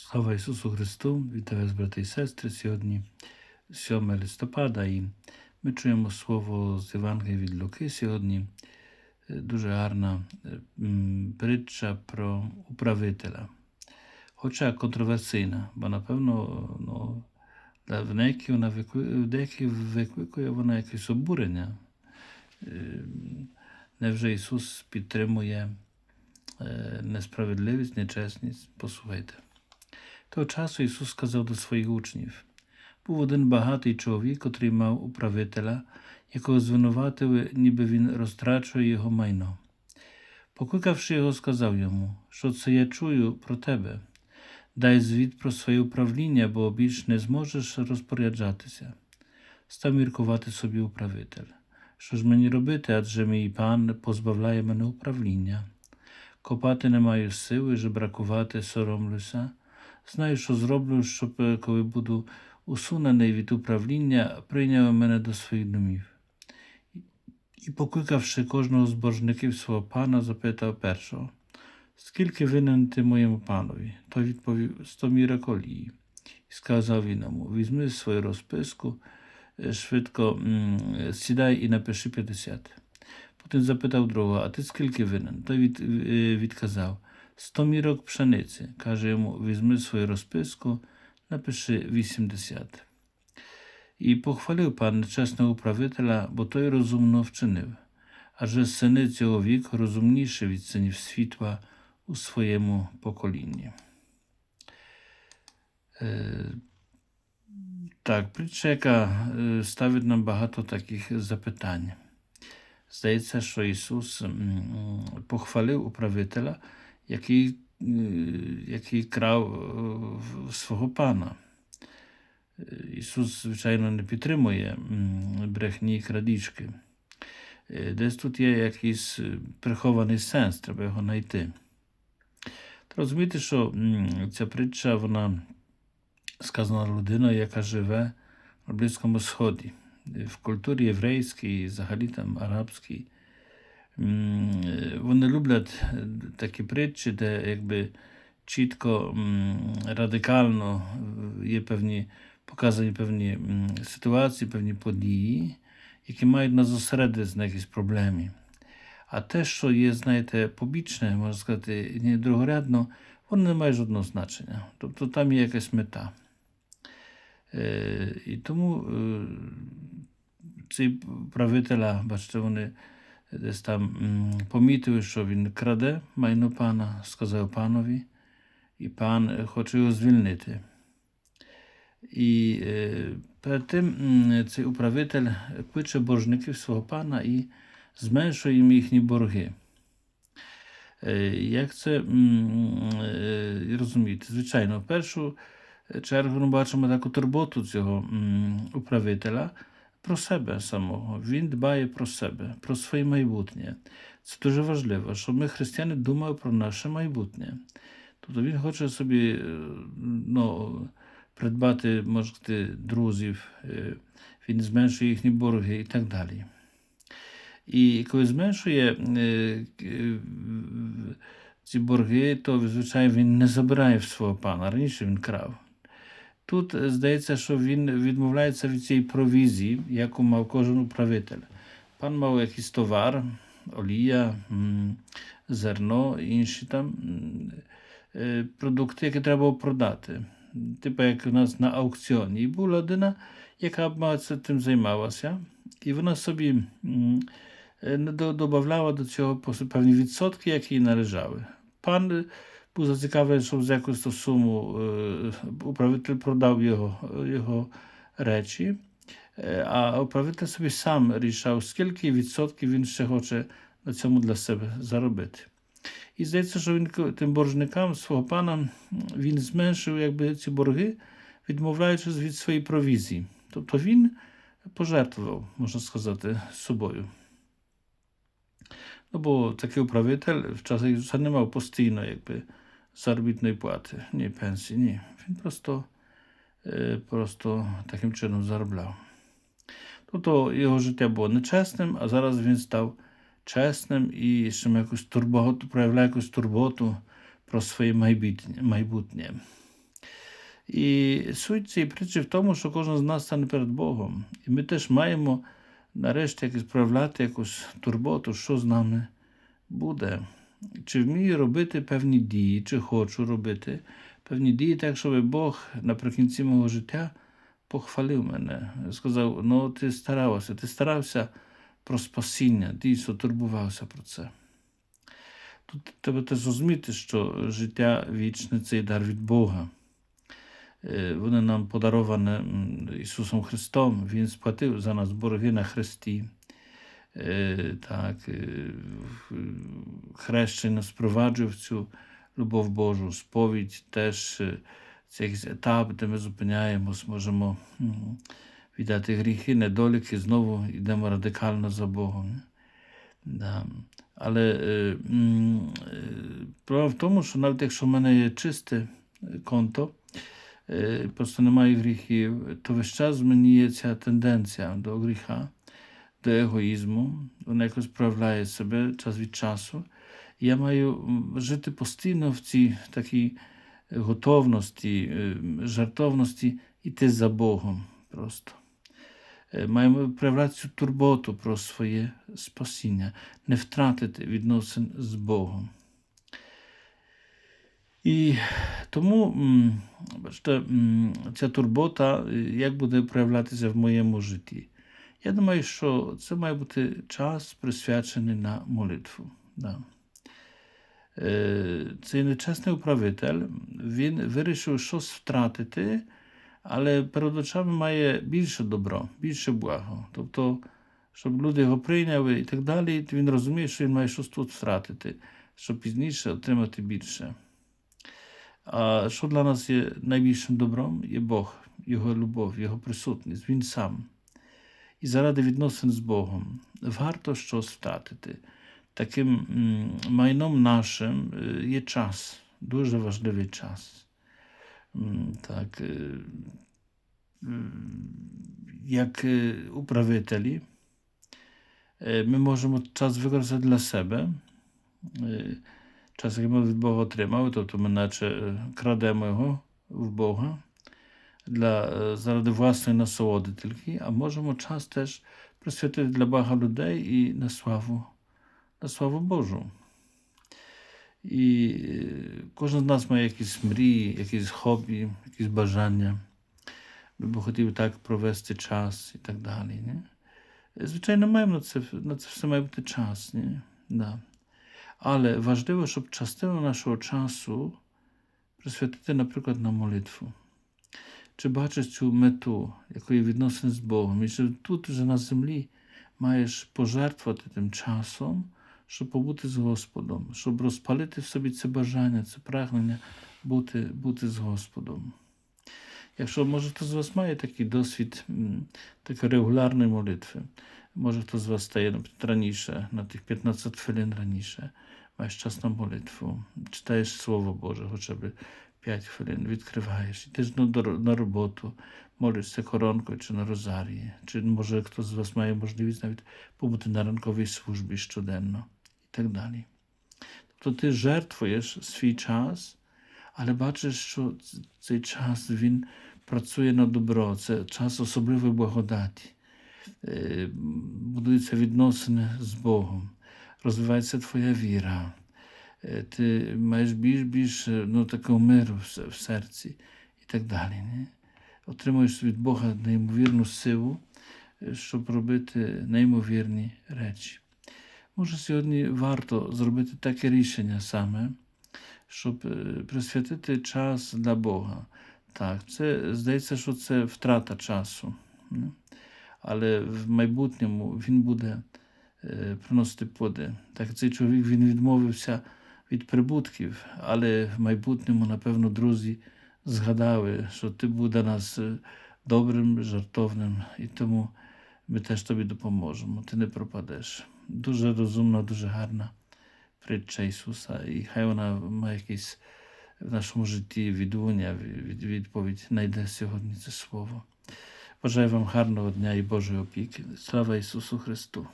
Слава Ісусу Христу! Вітаю вас, брати і сестри. Сьогодні 7 листопада, і ми чуємо слово з Євангелія від Луки. Сьогодні Е, дуже гарна е, притча про управителя. Хоча контроверсійна, бо напевно ну, в деяких вона викликає, викликає вона якесь обурення. Е, Невже Ісус підтримує несправедливість, нечесність? Послухайте. Того часу Ісус сказав до своїх учнів: був один багатий чоловік, котрий мав управителя, якого звинуватили, ніби він розтрачує його майно. Покликавши його, сказав йому, що це я чую про тебе. Дай звіт про своє управління, бо більш не зможеш розпоряджатися. Став міркувати собі управитель. Що ж мені робити, адже мій пан позбавляє мене управління. Копати не маю сили, жебракувати соромлюся. Знаю, що зроблю, щоб е, коли буду усунений від управління, прийняв мене до своїх домів. І, покликавши кожного з боржників свого пана, запитав першого, скільки винен ти моєму панові? Той відповів сто мірок олії. І сказав він йому, візьми свою розписку, е, швидко сідай і напиши 50. Потім запитав другого, а ти скільки винен? Той від, е, відказав, сто мірок пшениці. Каже йому, візьми свою розписку, напиши 80. І похвалив пан нечесного управителя, бо той розумно вчинив. Адже сини цього віку розумніші від синів світла у своєму поколінні. Е, так, притча, яка е, ставить нам багато таких запитань. Здається, що Ісус м, похвалив управителя, який, е, який крав е, свого пана. Е, Ісус, звичайно, не підтримує брехні і крадіжки. Е, Десь тут є якийсь прихований сенс, треба його знайти. Розуміти, що ця притча, вона сказана людиною, яка живе на Близькому Сході. В культурі єврейській, взагалі там арабській. Е, Вони люблять е, такі притчі, де якби чітко, радикально е, є певні показані певні ситуації, певні події, які мають нас зосередитися на якійсь проблемі. А те, що є, знаєте, побічне, можна сказати, ні другорядно, воно не має жодного значення. Тобто там є якась мета. І тому ці правителя, бачите, вони десь там помітили, що він краде майно пана, сказав панові, і пан е, хоче його звільнити. І е, перед тим цей управитель кличе боржників свого пана і зменшує їм їхні борги. Е, Як це розуміти? Звичайно, в першу чергу ми бачимо таку турботу цього управителя про себе самого. Він дбає про себе, про своє майбутнє. Це дуже важливо, щоб ми, християни, думали про наше майбутнє. Тобто він хоче собі е, ну, придбати, може друзів, е, він зменшує їхні борги і так далі. І коли зменшує е, ці борги, то, звичайно, він не забирає в свого пана. Раніше він крав. Тут е, здається, що він відмовляється від цієї провізії, яку мав кожен управитель. Пан мав якийсь товар, олія, м, зерно, інші там м, е, продукти, які треба було продати. Типу, як у нас на аукціоні. І була людина, яка б це тим займалася, і вона собі м, е, не до- додавала до цього пос- певні відсотки, які їй належали. Пан е, був зацікавлений, щоб за якусь ту суму е, управитель продав його, його речі, е, а управитель собі сам рішав, скільки відсотків він ще хоче на цьому для себе заробити. І здається, що він тим боржникам свого пана він зменшив якби, ці борги, відмовляючись від своєї провізії. Тобто він пожертвував, можна сказати, собою. Ну, бо такий управитель в часах Ісуса не мав постійно якби, заробітної плати, ні пенсії, ні. Він просто, просто таким чином заробляв. Тобто його життя було нечесним, а зараз він став чесним і ще якусь турботу, проявляє якусь турботу про своє майбутнє. І суть цієї притчі в тому, що кожен з нас стане перед Богом. І ми теж маємо нарешті якось проявляти якусь турботу, що з нами буде. Чи вмію робити певні дії, чи хочу робити певні дії, так, щоб Бог наприкінці мого життя похвалив мене. Сказав: ну, ти старався, ти старався про спасіння, дійсно турбувався про це. Тут треба теж розуміти, що життя вічне це дар від Бога. Е, Воно нам подароване Ісусом Христом. Він сплатив за нас борги на Христі. Хрещення спроваджує в цю любов Божу, сповідь теж е, це якийсь етап, де ми зупиняємось, можемо віддати гріхи, недоліки, знову йдемо радикально за Богом. Да. Але е, е, в тому, що навіть якщо в мене є чисте конто, е, просто немає гріхів, то весь час в мені є ця тенденція до гріха, до егоїзму. Вона якось проявляє себе час від часу. Я маю жити постійно в цій такій готовності, жартовності іти за Богом просто. Маємо проявляти цю турботу про своє спасіння, не втратити відносин з Богом. І тому бачите, ця турбота як буде проявлятися в моєму житті. Я думаю, що це має бути час присвячений на молитву. Да. Е, Цей нечесний управитель він вирішив щось втратити, але перед очами має більше добро, більше благо. Тобто, щоб люди його прийняли і так далі, він розуміє, що він має щось тут втратити, щоб пізніше отримати більше. А що для нас є найбільшим добром? Є Бог, Його любов, Його присутність, Він сам. І заради відносин з Богом варто щось втратити. Таким майном нашим е, є час, дуже важливий час. Так, е, як е, управителі, ми можемо час використати для себе. Час, який ми від Бога отримали, тобто ми наче крадемо його в Бога для, е, заради власної насолоди тільки, а можемо час теж присвятити для Бога людей і на славу, на славу Божу. І е, кожен з нас має якісь мрії, якісь хобі, якісь бажання. Ми б хотів так провести час і так далі. Ні? Звичайно, маємо на це, на це все має бути час. Ні? Да. Але важливо, щоб частину нашого часу присвятити, наприклад, на молитву. Чи бачиш цю мету, якої відносин з Богом, і що тут вже на землі маєш пожертвувати тим часом, щоб побути з Господом, щоб розпалити в собі це бажання, це прагнення бути, бути з Господом. Якщо може хто з вас має такий досвід такої регулярної молитви, може хто з вас стає раніше, на тих 15 хвилин раніше, маєш час на молитву, читаєш Слово Боже, хоча б 5 хвилин, відкриваєш, йдеш на, роботу, молишся коронкою чи на розарії, чи може хто з вас має можливість навіть побути на ранковій службі щоденно і так далі. Тобто ти жертвуєш свій час, але бачиш, що цей час він працює на добро, це час особливої благодаті. Е, Будуються відносини з Богом, розвивається твоя віра. Е, Ти маєш більш більше ну, такого миру в серці і так далі. Не? Отримуєш від Бога неймовірну силу, е, щоб робити неймовірні речі. Може, сьогодні варто зробити таке рішення саме, щоб е, присвятити час для Бога. Так, це здається, що це втрата часу. не? Але в майбутньому він буде е, приносити плоди. Так, цей чоловік він відмовився від прибутків, але в майбутньому, напевно, друзі згадали, що ти був для нас е, добрим, жартовним, і тому ми теж тобі допоможемо. Ти не пропадеш. Дуже розумна, дуже гарна притча Ісуса, і хай вона має якийсь в нашому житті відлуння, від, відповідь знайде сьогодні це слово. Бажаю вам гарного дня і Божої опіки. Слава Ісусу Христу!